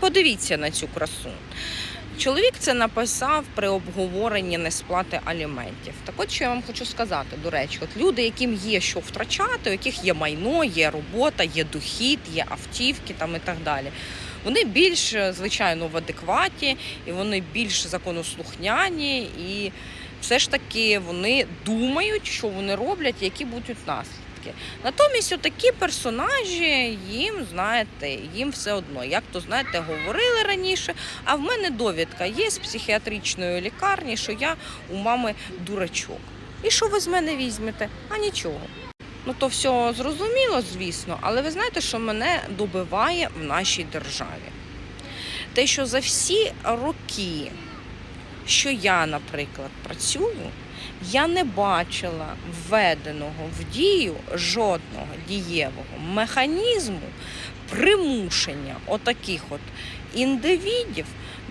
Подивіться на цю красу. Чоловік це написав при обговоренні несплати аліментів. Так от що я вам хочу сказати, до речі, от люди, яким є що втрачати, у яких є майно, є робота, є дохід, є автівки там і так далі. Вони більш, е, звичайно, в адекваті, і вони більш законослухняні, і все ж таки вони думають, що вони роблять, які будуть наслідки. Натомість, отакі персонажі, їм, знаєте, їм все одно. Як то знаєте, говорили раніше. А в мене довідка є з психіатричної лікарні, що я у мами дурачок. І що ви з мене візьмете? А нічого. Ну то все зрозуміло, звісно, але ви знаєте, що мене добиває в нашій державі. Те, що за всі роки, що я, наприклад, працюю, я не бачила введеного в дію жодного дієвого механізму примушення отаких от індивідів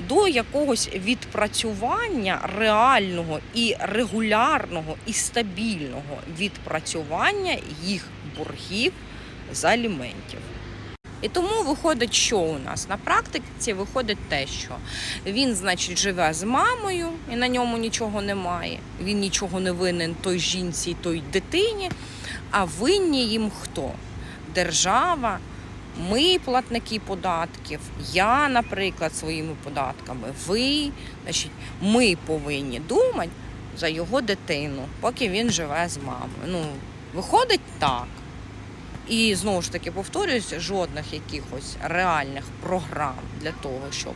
до якогось відпрацювання реального і регулярного і стабільного відпрацювання їх боргів з аліментів. І тому виходить, що у нас на практиці виходить те, що він, значить, живе з мамою, і на ньому нічого немає. Він нічого не винен той жінці, той дитині. А винні їм хто? Держава, ми, платники податків, я, наприклад, своїми податками, ви, значить, ми повинні думати за його дитину, поки він живе з мамою. Ну, виходить так. І знову ж таки повторююсь, жодних якихось реальних програм для того, щоб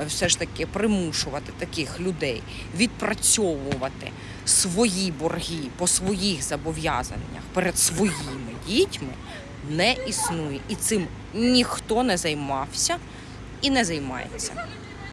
е, все ж таки примушувати таких людей відпрацьовувати свої борги по своїх зобов'язаннях перед своїми дітьми не існує. І цим ніхто не займався і не займається.